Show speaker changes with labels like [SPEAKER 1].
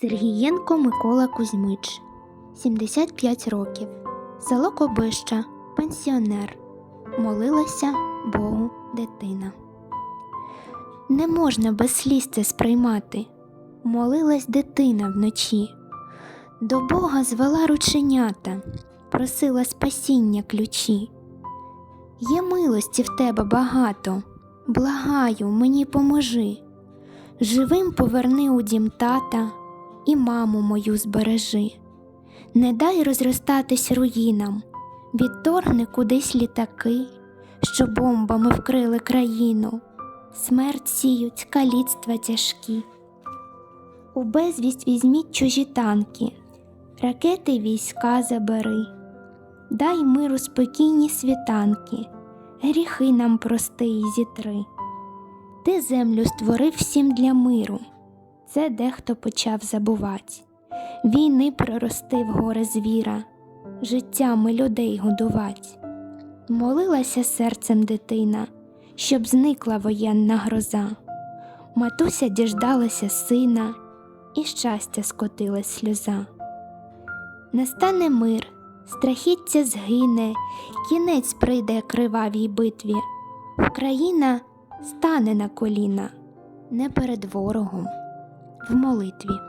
[SPEAKER 1] Сергієнко Микола Кузьмич, 75 років, село Кобища, пенсіонер. Молилася Богу дитина. Не можна без сліз це сприймати. Молилась дитина вночі. До Бога звела рученята, просила спасіння ключі. Є милості в тебе багато, благаю, мені поможи. Живим поверни у дім тата і маму мою збережи. Не дай розростатись руїнам, відторгни кудись літаки, що бомбами вкрили країну, смерть сіють каліцтва тяжкі. У безвість візьміть чужі танки, ракети війська забери, дай миру спокійні світанки, гріхи нам прости і зітри. Ти землю створив всім для миру, це дехто почав забувать. Війни проростив горе звіра, життями людей годувать. Молилася серцем дитина, щоб зникла воєнна гроза. Матуся діждалася сина, і щастя скотилась сльоза. Настане мир, страхіття згине, кінець прийде кривавій битві. Україна стане на коліна не перед ворогом в молитві.